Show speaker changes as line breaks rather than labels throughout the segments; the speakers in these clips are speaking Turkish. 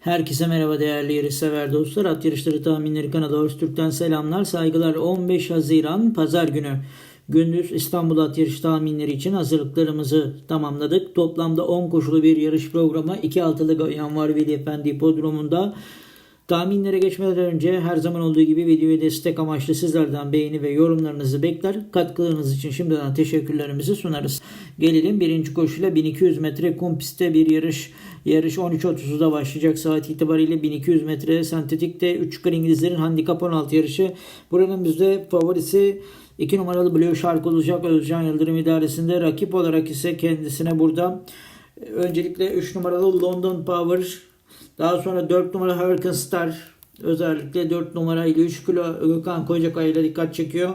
Herkese merhaba değerli yarışsever dostlar. At Yarışları Tahminleri kanalı Öztürk'ten selamlar, saygılar. 15 Haziran Pazar günü gündüz İstanbul At Yarış tahminleri için hazırlıklarımızı tamamladık. Toplamda 10 koşulu bir yarış programı 2 altılı Gayan var Veli Efendi Hipodromu'nda. Tahminlere geçmeden önce her zaman olduğu gibi videoya destek amaçlı sizlerden beğeni ve yorumlarınızı bekler. Katkılarınız için şimdiden teşekkürlerimizi sunarız. Gelelim birinci koşuyla 1200 metre kum pistte bir yarış. Yarış 13.30'da başlayacak saat itibariyle 1200 metre sentetikte 3 kır İngilizlerin handikap 16 yarışı. Buranın bizde favorisi 2 numaralı Blue Shark olacak Özcan Yıldırım idaresinde. Rakip olarak ise kendisine burada öncelikle 3 numaralı London Power daha sonra 4 numara Hurricane Star özellikle 4 numara ile 3 kilo Gökhan Kocakaya ile dikkat çekiyor.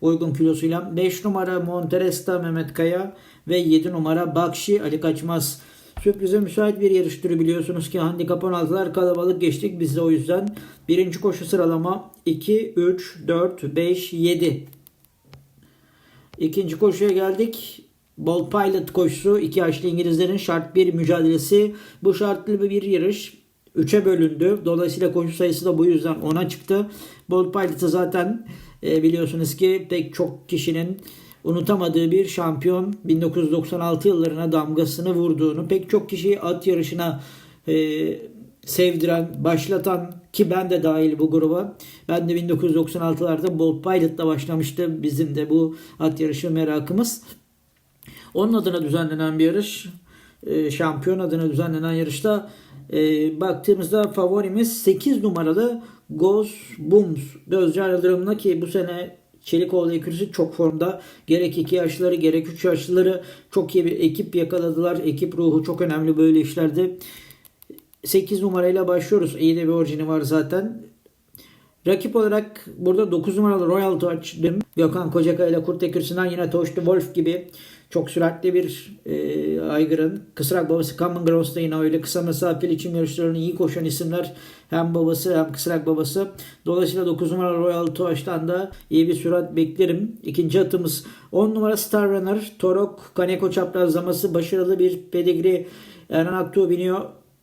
Uygun kilosuyla. 5 numara Monteresta Mehmet Kaya ve 7 numara Bakşi Ali Kaçmaz. Sürprize müsait bir yarış türü biliyorsunuz ki handikap 16'lar kalabalık geçtik biz de o yüzden. Birinci koşu sıralama 2, 3, 4, 5, 7. İkinci koşuya geldik. Bolt Pilot koşusu iki yaşlı İngilizlerin şart bir mücadelesi. Bu şartlı bir yarış. 3'e bölündü. Dolayısıyla koşu sayısı da bu yüzden 10'a çıktı. Bolt Pilot'ı zaten e, biliyorsunuz ki pek çok kişinin unutamadığı bir şampiyon 1996 yıllarına damgasını vurduğunu pek çok kişiyi at yarışına e, sevdiren, başlatan ki ben de dahil bu gruba. Ben de 1996'larda Bolt Pilot'la başlamıştı bizim de bu at yarışı merakımız. Onun adına düzenlenen bir yarış. E, şampiyon adına düzenlenen yarışta e, baktığımızda favorimiz 8 numaralı Goz Booms. Gözcer Yıldırım'la ki bu sene Çelikoğlu ekürüsü çok formda. Gerek 2 yaşları gerek 3 yaşlıları çok iyi bir ekip yakaladılar. Ekip ruhu çok önemli böyle işlerde. 8 numarayla başlıyoruz. İyi de bir orijini var zaten. Rakip olarak burada 9 numaralı Royal Touch Gökhan Kocakaya ile Kurt Ekürüsü'nden yine the Wolf gibi çok süratli bir e, aygırın. Kısrak babası Common Gross da yine öyle kısa mesafeli içim yarışlarını iyi koşan isimler. Hem babası hem kısrak babası. Dolayısıyla 9 numara Royal Touch'tan da iyi bir sürat beklerim. İkinci atımız 10 numara Star Runner. Torok Kaneko çaprazlaması başarılı bir pedigree. Erhan Aktuğ biniyor.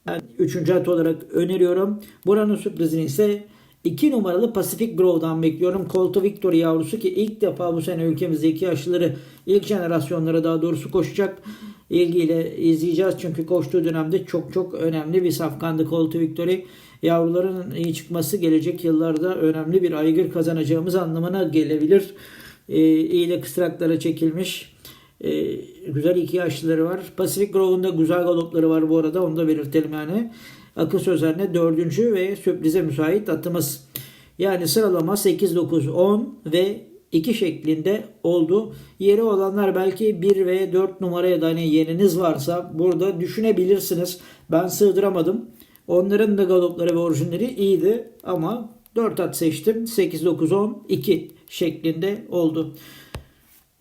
Ben üçüncü at olarak öneriyorum. Buranın sürprizini ise 2 numaralı Pacific Grove'dan bekliyorum. Colto Victory yavrusu ki ilk defa bu sene ülkemizde iki yaşlıları ilk jenerasyonlara daha doğrusu koşacak. ilgiyle izleyeceğiz. Çünkü koştuğu dönemde çok çok önemli bir safkandı Colto Victory. Yavruların iyi çıkması gelecek yıllarda önemli bir aygır kazanacağımız anlamına gelebilir. Ee, iyi de kısraklara çekilmiş. Ee, güzel iki yaşlıları var. Pacific Grove'un da güzel galopları var bu arada. Onu da belirtelim yani. Akıl sözlerine dördüncü ve sürprize müsait atımız. Yani sıralama 8, 9, 10 ve 2 şeklinde oldu. Yeri olanlar belki 1 ve 4 numaraya da hani yeriniz varsa burada düşünebilirsiniz. Ben sığdıramadım. Onların da galopları ve orijinleri iyiydi ama 4 at seçtim. 8, 9, 10, 2 şeklinde oldu.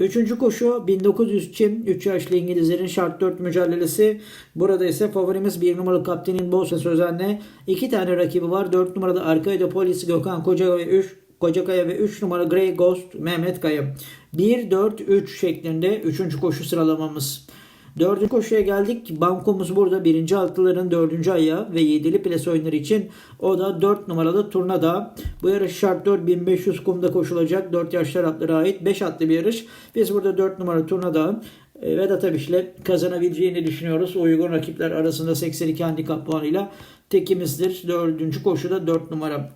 Üçüncü koşu 1900 Çim 3 yaşlı İngilizlerin şart 4 mücadelesi. Burada ise favorimiz 1 numaralı kaptenin Bolsa Sözen'le 2 tane rakibi var. 4 numaralı Arkayda Polisi Gökhan Koca ve 3 Kocakaya ve 3 numara Grey Ghost Mehmet Kaya. 1-4-3 şeklinde 3. koşu sıralamamız. Dördüncü koşuya geldik. Bankomuz burada. Birinci altıların dördüncü ayağı ve yedili ples oyunları için. O da 4 numaralı turnada. Bu yarış şart 4 1500 kumda koşulacak. 4 yaşlar atlara ait 5 atlı bir yarış. Biz burada 4 numaralı turnada Vedat Abiş'le kazanabileceğini düşünüyoruz. Uygun rakipler arasında 82 handikap puanıyla tekimizdir. Dördüncü koşuda 4 numara.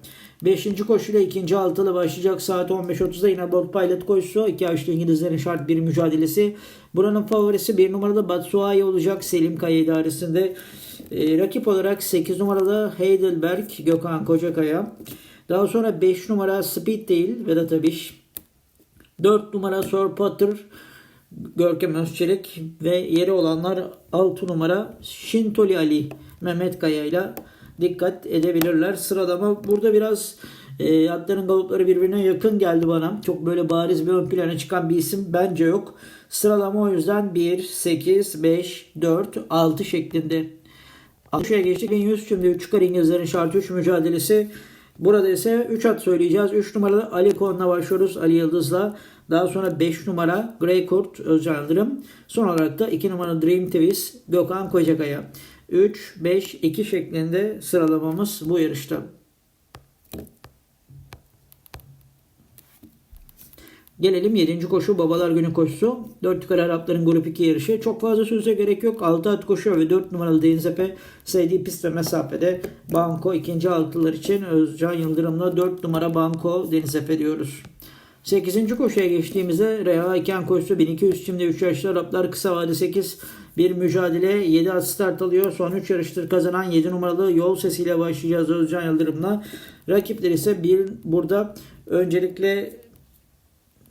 Beşinci koşuyla ikinci altılı başlayacak saat 15.30'da yine Bolt Pilot koşusu. İki yaşlı İngilizlerin şart bir mücadelesi. Buranın favorisi bir numaralı Batsuai olacak Selim Kaya idaresinde. E, rakip olarak 8 numaralı Heidelberg Gökhan Kocakaya. Daha sonra 5 numara Speed değil Vedat Abiş. 4 numara Sir Potter Görkem Özçelik ve yeri olanlar 6 numara Şintoli Ali Mehmet Kaya ile dikkat edebilirler. Sıralama burada biraz e, atların galopları birbirine yakın geldi bana. Çok böyle bariz bir ön plana çıkan bir isim bence yok. Sıralama o yüzden 1, 8, 5, 4, 6 şeklinde. 60'a geçtik. 1100 şimdi 3 çıkar İngilizlerin şartı 3 mücadelesi. Burada ise 3 at söyleyeceğiz. 3 numaralı Ali Kon'la başlıyoruz. Ali Yıldız'la. Daha sonra 5 numara Grey Kurt Özcan. Son olarak da 2 numara Dream Twist Gökhan Kocakaya. 3, 5, 2 şeklinde sıralamamız bu yarışta. Gelelim 7. koşu Babalar Günü koşusu. 4 yukarı Arapların grup 2 yarışı. Çok fazla söze gerek yok. 6 at koşuyor ve 4 numaralı Deniz Epe sevdiği pist ve mesafede Banko ikinci altılar için Özcan Yıldırım'la 4 numara Banko Deniz Epe diyoruz. 8. koşuya geçtiğimizde Reha Eken koşusu 1200 şimdi 3 yaşlı Araplar kısa vade 8 bir mücadele 7 at start alıyor. Son 3 yarıştır kazanan 7 numaralı yol sesiyle başlayacağız Özcan Yıldırım'la. Rakipler ise bir burada öncelikle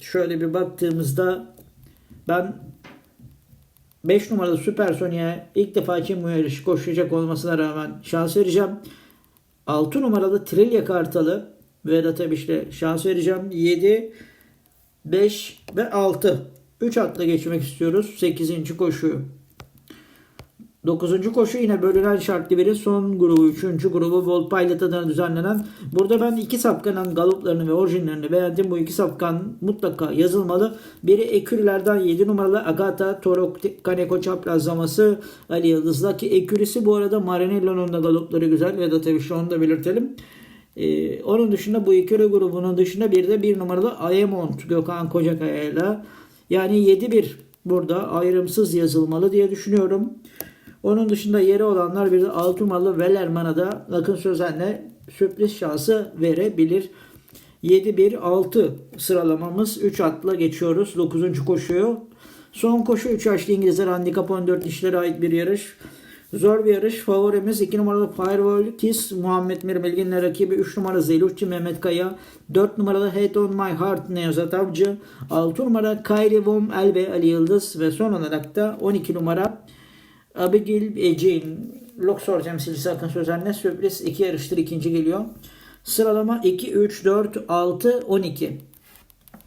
şöyle bir baktığımızda ben 5 numaralı Süper Sony'e ilk defa için bu yarış koşacak olmasına rağmen şans vereceğim. 6 numaralı Trilya Kartalı Vedat Abiş'le şans vereceğim. 7, 5 ve 6. 3 atla geçmek istiyoruz 8. koşuyu. 9. koşu yine bölünen şartlı biri son grubu 3. grubu Volt Pilot adına düzenlenen. Burada ben iki sapkanın galoplarını ve orijinlerini beğendim. Bu iki sapkan mutlaka yazılmalı. Biri Ekürülerden 7 numaralı Agata Torok Kaneko çaprazlaması Ali Yıldız'da ki Ekürisi bu arada Marinello'nun da galopları güzel. Vedat Eviş'le onu da belirtelim. Ee, onun dışında bu ikili grubunun dışında bir de bir numaralı Ayemont Gökhan Kocakaya yani 7-1 burada ayrımsız yazılmalı diye düşünüyorum. Onun dışında yeri olanlar bir de 6 numaralı Velerman'a da Akın Sözen'le sürpriz şansı verebilir. 7-1-6 sıralamamız 3 atla geçiyoruz 9. koşuyu. Son koşu 3 yaşlı İngilizler handikap 14 işlere ait bir yarış. Zor bir yarış. Favorimiz 2 numaralı Firewall Kiss Muhammed Mirmelgin'le rakibi 3 numara Zeluşçu Mehmet Kaya. 4 numaralı Head on My Heart Nevzat Avcı. 6 numara Kayri Vom Elbe Ali Yıldız ve son olarak da 12 numara Abigail Ece'in Luxor temsilcisi Akın Sözen'le sürpriz 2 yarıştır ikinci geliyor. Sıralama 2, 3, 4, 6, 12.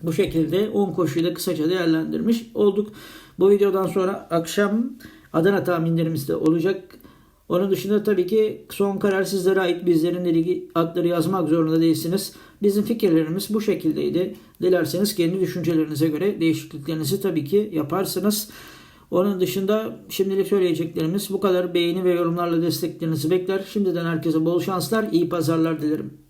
Bu şekilde 10 koşuyu da kısaca değerlendirmiş olduk. Bu videodan sonra akşam Adana tahminlerimiz de olacak. Onun dışında tabii ki son karar sizlere ait. Bizlerin ligi adları yazmak zorunda değilsiniz. Bizim fikirlerimiz bu şekildeydi. Dilerseniz kendi düşüncelerinize göre değişikliklerinizi tabii ki yaparsınız. Onun dışında şimdilik söyleyeceklerimiz bu kadar. Beğeni ve yorumlarla desteklerinizi bekler. Şimdiden herkese bol şanslar, iyi pazarlar dilerim.